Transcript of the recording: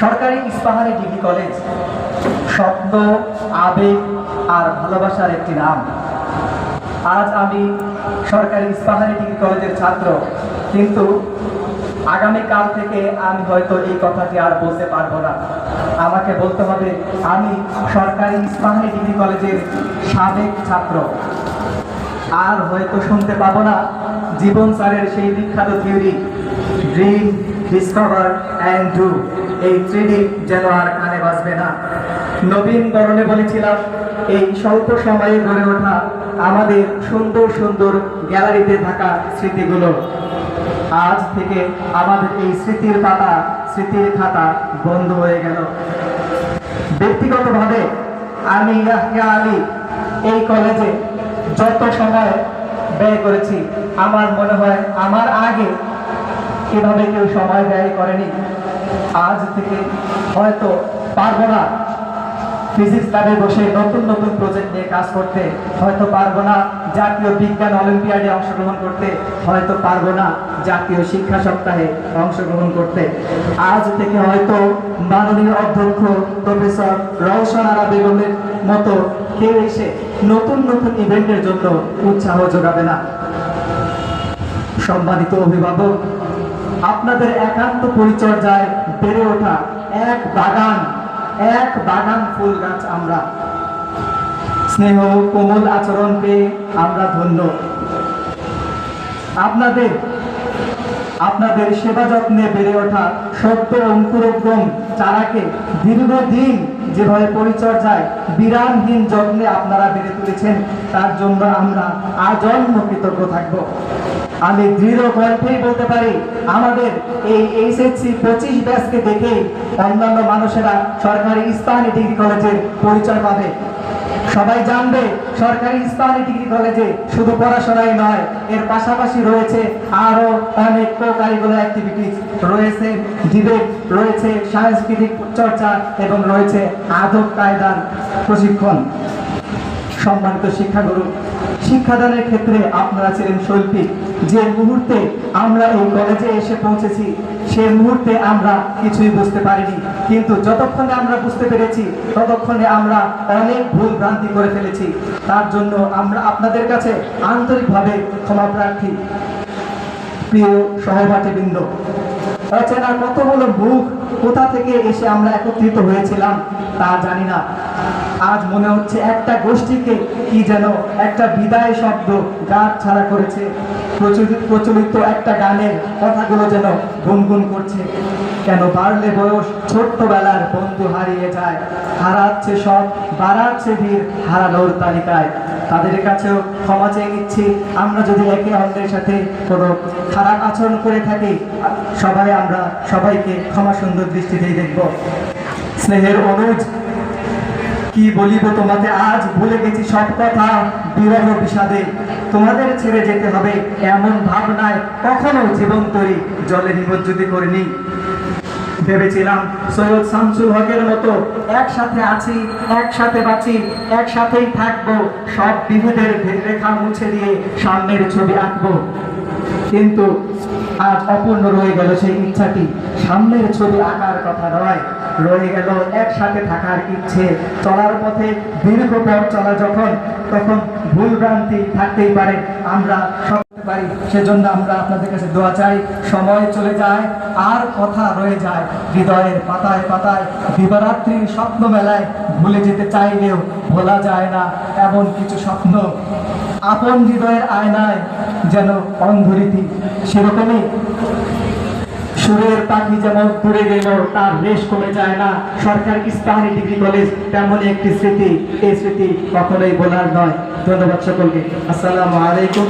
সরকারি Ispahani degree college. স্বপ্ন, আবেগ আর ভালোবাসার একটি নাম। আজ আমি সরকারি ইস্পাহানি ডিগ্রি কলেজের ছাত্র, কিন্তু আগামীকাল থেকে আমি হয়তো এই কথাটি আর বলতে পারব না। আমাকে বলতে হবে, আমি সরকারি ইস্পাহানি ডিগ্রি কলেজের সাবেক ছাত্র। আর হয়তো শুনতে পাবো না। জীবন স্যারের সেই বিখ্যাত theory dream discover and do এই থ্রিডি যেন আর কানে বাজবে না। নবীন বরণে বলেছিলাম, এই স্বল্প সময়ে গড়ে ওঠা আমাদের সুন্দর সুন্দর গ্যালারিতে থাকা স্মৃতিগুলো। আজ থেকে আমাদের এই স্মৃতির পাতা, স্মৃতির খাতা বন্ধ হয়ে গেল। ব্যক্তিগতভাবে আমি ইয়াহিয়া আলী এই কলেজে যত সময় ব্যয় করেছি, আমার মনে হয় আমার আগে এভাবে কেউ সময় ব্যয় করেনি। আজ থেকে হয়তো পারব না। ফিজিক্স ল্যাবে বসে নতুন নতুন প্রজেক্ট নিয়ে কাজ করতে হয়তো পারব না, জাতীয় বিজ্ঞান অলিম্পিয়াডে অংশগ্রহণ করতে হয়তো পারব না, জাতীয় শিক্ষা সপ্তাহে অংশগ্রহণ করতে। আজ থেকে হয়তো মাননীয় অধ্যক্ষ প্রফেসর রওশন আরা বেগমের মতো কেউ এসে নতুন নতুন ইভেন্টের জন্য উৎসাহ যোগাবে না। সম্মানিত অভিভাবক, আপনাদের একান্ত পরিচর্যায় বেড়ে ওঠা এক বাগান এক বাগান ফুল গাছ আমরা। স্নেহ, কোমল আচরণ পেয়ে আমরা ধন্য। আপনাদের আপনাদের সেবা যত্নে বেড়ে ওঠা সত্য অঙ্কুরোদ্গম চারাকে দীর্ঘদিন যেভাবে পরিচর্যায় বিরামহীন যত্নে আপনারা বেড়ে তুলেছেন, তার জন্য আমরা আজন্ম কৃতজ্ঞ থাকব। আমি দৃঢ় কণ্ঠেই বলতে পারি, আমাদের এই এইচএসসি পঁচিশ ব্যাচকে দেখে অন্যান্য মানুষেরা সরকারি ইস্তাহানি ডিগ্রি কলেজের পরিচয় পাবে। সবাই জানবে, সরকারি ইসলামী ডিগ্রি কলেজে শুধু পড়াশোনাই নয়, এর পাশাপাশি রয়েছে আরও অনেক কো অ্যাক্টিভিটিস রয়েছে ডিবেট রয়েছে সাংস্কৃতিক চর্চা এবং রয়েছে আদব কায়দার প্রশিক্ষণ। সম্মানিত শিক্ষাগুরু, শিক্ষাদানের ক্ষেত্রে আপনারা ছিলেন শৈল্পিক। যে মুহূর্তে আমরা এই কলেজে এসে পৌঁছেছি, সে মুহূর্তে আমরা কিছুই বুঝতে পারিনি। কিন্তু যতক্ষণে আমরা বুঝতে পেরেছি, ততক্ষণে আমরা অনেক ভুল ভ্রান্তি করে ফেলেছি। তার জন্য আমরা আপনাদের কাছে আন্তরিকভাবে ক্ষমা প্রার্থী। প্রিয় সহপাঠীবৃন্দ, অচেনা কতগুলো মুখ কোথা থেকে এসে আমরা একত্রিত হয়েছিলাম তা জানি না। আজ মনে হচ্ছে একটা গোষ্ঠীকে কি যেন একটা বিদায় শব্দ গাছ ছাড়া করেছে। প্রচলিত একটা গানের কথাগুলো যেন গুনগুন করছে। কেন বাড়লে বয়স ছোট্টবেলার বন্ধু হারিয়ে যায়। হারাচ্ছে সব, বাড়াচ্ছে ভিড় হারানোর তালিকায়। তাদের কাছেও ক্ষমা চেয়ে নিচ্ছি। আমরা যদি একে অন্যের সাথে কোনো খারাপ আচরণ করে থাকি, সবাই আমরা সবাইকে ক্ষমা সুন্দর দৃষ্টিতেই দেখব। স্নেহের অনুজ কি বলিব তোমাকে? আজ ভুলে গেছি সব কথা বিরহ বিষাদে। তোমাদের ছেড়ে যেতে হবে এমন ভাবনায় কখনো জীবন তৈরি জলে নিমজ্জিত করিনি। ভেবেছিলাম সৈয়দ শামসুল হকের মতো একসাথে আছি, একসাথে বাঁচি, একসাথেই থাকব, সব বিভেদের রেখা মুছে দিয়ে সামনের ছবি আঁকবো। কিন্তু আজ অপূর্ণ রয়ে গেল সেই ইচ্ছাটি। সামনের ছবি আঁকার কথা নয়, রয়ে গেল একসাথে থাকার ইচ্ছে। চলার পথে দীর্ঘ পথ চলা যখন, তখন ভুল ভ্রান্তি থাকতেই পারে। আমরা পারি, সেজন্য আমরা আপনাদের কাছে দোয়া চাই, সময় চলে যায়, আর কথা রয়ে যায়। হৃদয়ের পাতায় পাতায় দিবারাত্রির স্বপ্ন মেলায় ভুলে যেতে চাইলেও ভোলা যায় না এমন কিছু স্বপ্ন। আপন হৃদয়ের আয়নায় যেন অন্ধরীতি, সেরকমই সুরের পাখি যেমন দূরে গেল, তার রেশ কমে যায় না। সরকার ইস্তাহানি ডিগ্রি কলেজ তেমনই একটি স্মৃতি। এই স্মৃতি কখনোই বলার নয়। ধন্যবাদ সকলকে। আসসালামু আলাইকুম।